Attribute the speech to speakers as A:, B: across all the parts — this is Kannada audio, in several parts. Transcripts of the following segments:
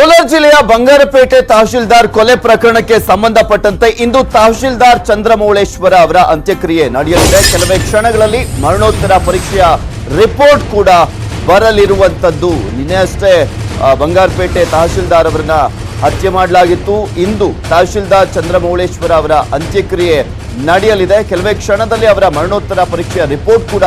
A: ಕೋಲಾರ ಜಿಲ್ಲೆಯ ಬಂಗಾರಪೇಟೆ ತಹಶೀಲ್ದಾರ್ ಕೊಲೆ ಪ್ರಕರಣಕ್ಕೆ ಸಂಬಂಧಪಟ್ಟಂತೆ ಇಂದು ತಹಶೀಲ್ದಾರ್ ಚಂದ್ರಮೌಳೇಶ್ವರ ಅವರ ಅಂತ್ಯಕ್ರಿಯೆ ನಡೆಯಲಿದೆ. ಕೆಲವೇ ಕ್ಷಣಗಳಲ್ಲಿ ಮರಣೋತ್ತರ ಪರೀಕ್ಷೆಯ ರಿಪೋರ್ಟ್ ಕೂಡ ಬರಲಿರುವಂತದ್ದು. ನಿನ್ನೆ ಅಷ್ಟೇ ಬಂಗಾರಪೇಟೆ ತಹಶೀಲ್ದಾರ್ ಅವರನ್ನ ಹತ್ಯೆ ಮಾಡಲಾಗಿತ್ತು. ಇಂದು ತಹಶೀಲ್ದಾರ್ ಚಂದ್ರಮೌಳೇಶ್ವರ ಅವರ ಅಂತ್ಯಕ್ರಿಯೆ ನಡೆಯಲಿದೆ. ಕೆಲವೇ ಕ್ಷಣದಲ್ಲಿ ಅವರ ಮರಣೋತ್ತರ ಪರೀಕ್ಷೆಯ ರಿಪೋರ್ಟ್ ಕೂಡ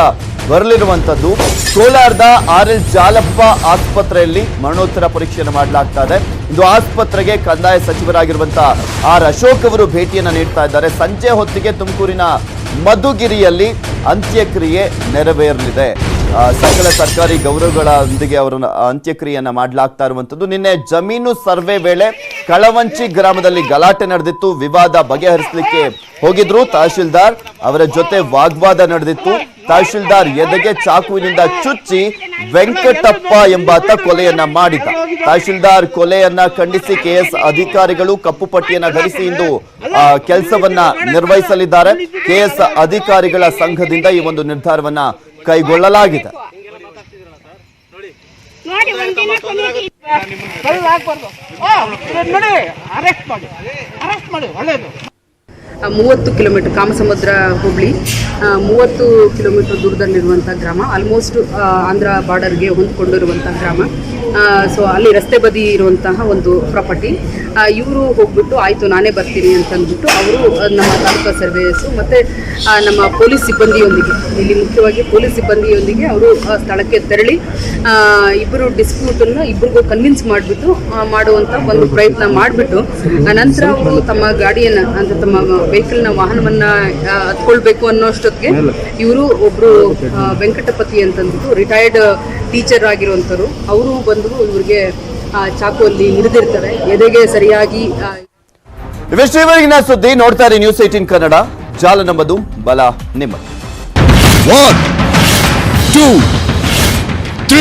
A: ಬರಲಿರುವಂತದ್ದು ಕೋಲಾರದ ಆರ್ ಎಸ್ ಜಾಲಪ್ಪ ಆಸ್ಪತ್ರೆಯಲ್ಲಿ ಮರಣೋತ್ತರ ಪರೀಕ್ಷೆಯನ್ನು ಮಾಡಲಾಗ್ತಾ ಇದೆ ಇಂದು ಆಸ್ಪತ್ರೆಗೆ ಕಂದಾಯ ಸಚಿವರಾಗಿರುವಂತಹ ಆರ್ ಅಶೋಕ್ ಅವರು ಭೇಟಿಯನ್ನು ನೀಡ್ತಾ ಇದ್ದಾರೆ. ಸಂಜೆ ಹೊತ್ತಿಗೆ ತುಮಕೂರಿನ ಮಧುಗಿರಿಯಲ್ಲಿ ಅಂತ್ಯಕ್ರಿಯೆ ನೆರವೇರಲಿದೆ. ಸಕಲ ಸರ್ಕಾರಿ ಗೌರವಗಳೊಂದಿಗೆ ಅವರನ್ನು ಅಂತ್ಯಕ್ರಿಯೆಯನ್ನು ಮಾಡಲಾಗ್ತಾ ಇರುವಂಥದ್ದು. ನಿನ್ನೆ ಜಮೀನು ಸರ್ವೆ ವೇಳೆ ಕಳವಂಚಿ ಗ್ರಾಮದಲ್ಲಿ ಗಲಾಟೆ ನಡೆದಿತ್ತು. ವಿವಾದ ಬಗೆಹರಿಸಲಿಕ್ಕೆ ಹೋಗಿದ್ರು. ತಹಶೀಲ್ದಾರ್ ಅವರ ಜೊತೆ ವಾಗ್ವಾದ ನಡೆದಿತ್ತು. ತಹಶೀಲ್ದಾರ್ ಎದೆಗೆ ಚಾಕುವಿನಿಂದ ಚುಚ್ಚಿ ವೆಂಕಟಪ್ಪ ಎಂಬಾತ ಕೊಲೆಯನ್ನ ಮಾಡಿದ ತಹಶೀಲ್ದಾರ್ ಕೊಲೆಯನ್ನ ಖಂಡಿಸಿ ಕೆಎಸ್ ಅಧಿಕಾರಿಗಳು ಕಪ್ಪು ಪಟ್ಟಿಯನ್ನ ಧರಿಸಿ ಇಂದು ಕೆಲಸವನ್ನ ನಿರ್ವಹಿಸಲಿದ್ದಾರೆ. ಕೆಎಸ್ ಅಧಿಕಾರಿಗಳ ಸಂಘದಿಂದ ಈ ಒಂದು ನಿರ್ಧಾರವನ್ನ ಕೈಗೊಳ್ಳಲಾಗಿದೆ.
B: ಅರೆಸ್ಟ್ ಮಾಡಿ. ಅರೆಸ್ಟ್ ಮಾಡಿ ಒಳ್ಳೇದು.
C: ಮೂವತ್ತು ಕಿಲೋಮೀಟರ್ ಕಾಮಸಮುದ್ರ ಹುಬ್ಳಿ ಮೂವತ್ತು ಕಿಲೋಮೀಟರ್ ದೂರದಲ್ಲಿರುವಂಥ ಗ್ರಾಮ ಆಲ್ಮೋಸ್ಟ್ ಆಂಧ್ರ ಬಾರ್ಡರ್ಗೆ ಹೊಂದಿಕೊಂಡಿರುವಂಥ ಗ್ರಾಮ. ಸೊ ಅಲ್ಲಿ ರಸ್ತೆ ಬದಿ ಇರುವಂತಹ ಒಂದು ಪ್ರಾಪರ್ಟಿ ಇವರು ಹೋಗ್ಬಿಟ್ಟು, ಆಯಿತು, ನಾನೇ ಬರ್ತೀನಿ ಅಂತಂದ್ಬಿಟ್ಟು ಅವರು ನಮ್ಮ ತಾಲೂಕಾ ಸರ್ವೇಯರ್ಸು ಮತ್ತು ನಮ್ಮ ಪೊಲೀಸ್ ಸಿಬ್ಬಂದಿಯೊಂದಿಗೆ, ಇಲ್ಲಿ ಮುಖ್ಯವಾಗಿ ಪೊಲೀಸ್ ಸಿಬ್ಬಂದಿಯೊಂದಿಗೆ ಅವರು ಸ್ಥಳಕ್ಕೆ ತೆರಳಿ ಇಬ್ಬರು ಡಿಸ್ಪ್ಯೂಟನ್ನು ಇಬ್ಬರಿಗೂ ಕನ್ವಿನ್ಸ್ ಮಾಡಿಬಿಟ್ಟು ಮಾಡುವಂಥ ಒಂದು ಪ್ರಯತ್ನ ಮಾಡಿಬಿಟ್ಟು ನಂತರ ಅವರು ತಮ್ಮ ಗಾಡಿಯನ್ನು, ಅಂದರೆ ತಮ್ಮ ವೆಹಿಕಲ್ನ ವಾಹನವನ್ನ ಹತ್ಕೊಳ್ಬೇಕು ಅನ್ನೋಷ್ಟೊತ್ತಿಗೆ ಇವರು ಒಬ್ಬರು ವೆಂಕಟಪತಿ ಅಂತಂದ್ಬಿಟ್ಟು ರಿಟೈರ್ಡ್ ಟೀಚರ್ ಆಗಿರುವಂಥವ್ರು. ಅವರು ಬಂದು ಇವರಿಗೆ ಆ, ಚಾಕುವಲ್ಲಿ ಹಿಡಿದಿರ್ತಾರೆ. ಎದೆಗೆ ಸರಿಯಾಗಿ ಆ,
A: ಇವೆಷ್ಟು ಸುದ್ದಿ. ನೋಡ್ತಾ ಇರಿ ನ್ಯೂಸ್ ಏಟೀನ್ ಕನ್ನಡ. ಜಾಲ ನಮ್ಮದು ಬಲ ನಿಮ್ಮದು.